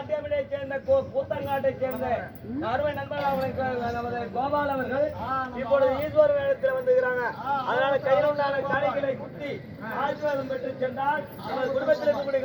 நாட்டியமிடை சேர்ந்த கூத்தங்காட்டை சேர்ந்த அருமை நண்பர் அவர்கள் நமது கோபால் அவர்கள் இப்பொழுது ஈஸ்வர வேடத்தில் வந்திருக்கிறாங்க. அதனால கையில் உண்டான காணிகளை குத்தி ஆசீர்வாதம் பெற்று சென்றால் நமது குடும்பத்தில் இருக்கக்கூடிய